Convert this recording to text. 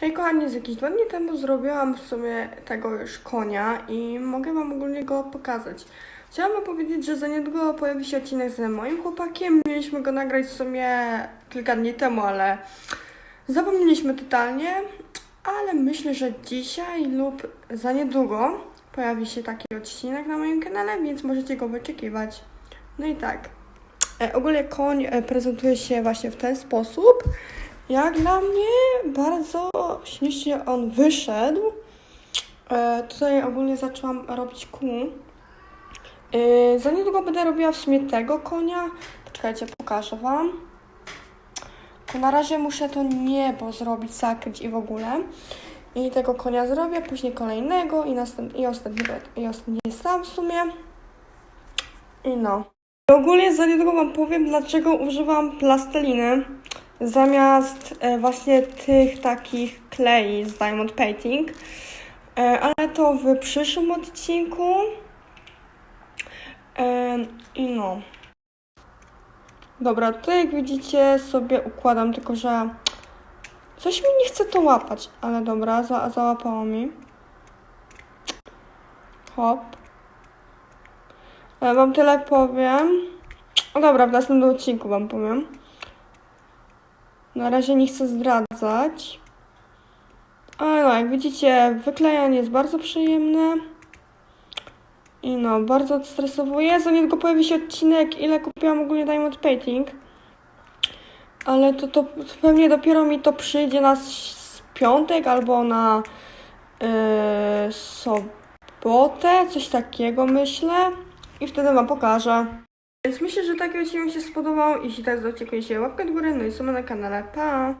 Hej kochani, z jakieś dwa dni temu zrobiłam w sumie tego już konia i mogę wam ogólnie go pokazać. Chciałam powiedzieć, że za niedługo pojawi się odcinek z moim chłopakiem. Mieliśmy go nagrać w sumie kilka dni temu, ale zapomnieliśmy totalnie. Ale myślę, że dzisiaj lub za niedługo pojawi się taki odcinek na moim kanale, więc możecie go wyczekiwać. No i tak. E, ogólnie koń e, prezentuje się właśnie w ten sposób. Jak dla mnie bardzo ślicznie on wyszedł. E, tutaj ogólnie zaczęłam robić kół. E, za niedługo będę robiła w sumie tego konia. Poczekajcie, pokażę wam. To na razie muszę to niebo zrobić, zakryć i w ogóle. I tego konia zrobię, później kolejnego i, następ, i ostatniego, i ostatni jest sam w sumie. I no. Ogólnie za niedługo Wam powiem, dlaczego używam plasteliny zamiast e, właśnie tych takich klei z Diamond Painting. E, ale to w przyszłym odcinku. E, I no. Dobra, tutaj jak widzicie sobie układam, tylko że coś mi nie chce to łapać, ale dobra, za, załapało mi. Hop. E, Wam tyle powiem. Dobra, w następnym odcinku Wam powiem. Na razie nie chcę zdradzać. Ale no, jak widzicie, wyklejanie jest bardzo przyjemne. I no, bardzo odstresowuje. Za niedługo pojawi się odcinek, ile kupiłam ogólnie Diamond Painting. Ale to, to pewnie dopiero mi to przyjdzie na piątek albo na yy, sobotę, coś takiego myślę. I wtedy Wam pokażę. Więc myślę, że taki odcinek się spodobał. Jeśli tak, zostawcie się łapkę do góry, no i suma na kanale. Pa!